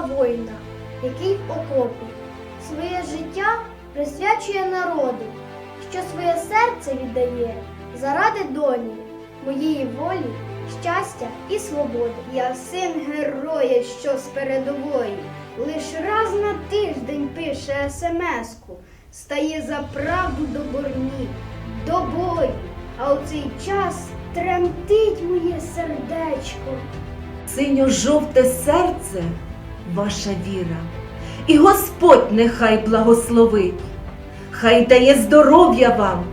воїна, який в окопі своє життя присвячує народу, що своє серце віддає заради долі, моєї волі, щастя і свободи. Я син героя, що з передової, лиш раз на тиждень пише смс-ку, стає за правду до борні, до бою, а у цей час тремтить моє сердечко. Синьо-жовте серце ваша віра, і Господь нехай благословить, хай дає здоров'я вам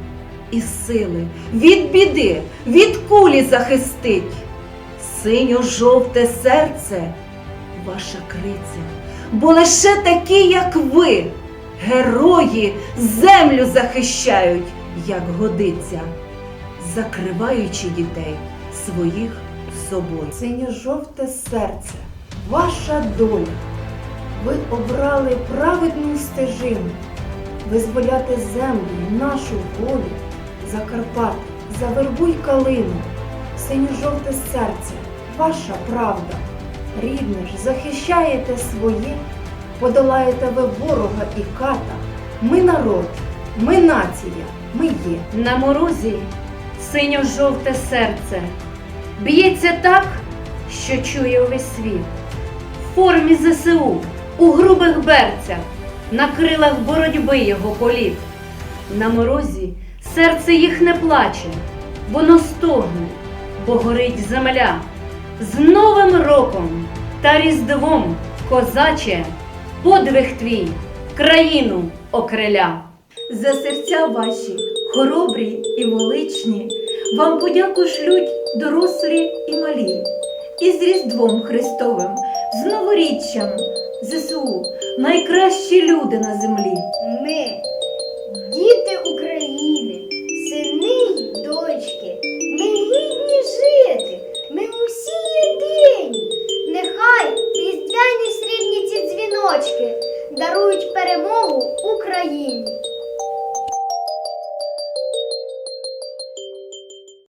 і сили, від біди, від кулі захистить. Синьо-жовте серце ваша криця, бо лише такі, як ви, герої, землю захищають, як годиться, закриваючи дітей своїх собою. Синьо-жовте серце, ваша доля. Ви обрали праведну стежину, визволяти землю, нашу волю, Закарпати, завербуй калину, синьо-жовте серце, ваша правда. Рідне ж, захищаєте своє, подолаєте ви ворога і ката. Ми народ, ми нація, ми є. На морозі синьо-жовте серце б'ється так, що чує увесь світ. В формі ЗСУ, у грубих берцях, на крилах боротьби його політ. На морозі серце їх не плаче, воно стогне, бо горить земля. З Новим роком та Різдвом, козаче, подвиг твій, країну окриля. За серця ваші, хоробрі і величні, вам подяку шлють дорослі і малі. І з Різдвом Христовим, з новоріччям ЗСУ, найкращі люди на землі. Ми, діти України, сини й дочки, ми гідні жити, ми усі єдині. Нехай різдвяні срібні ці дзвіночки дарують перемогу Україні.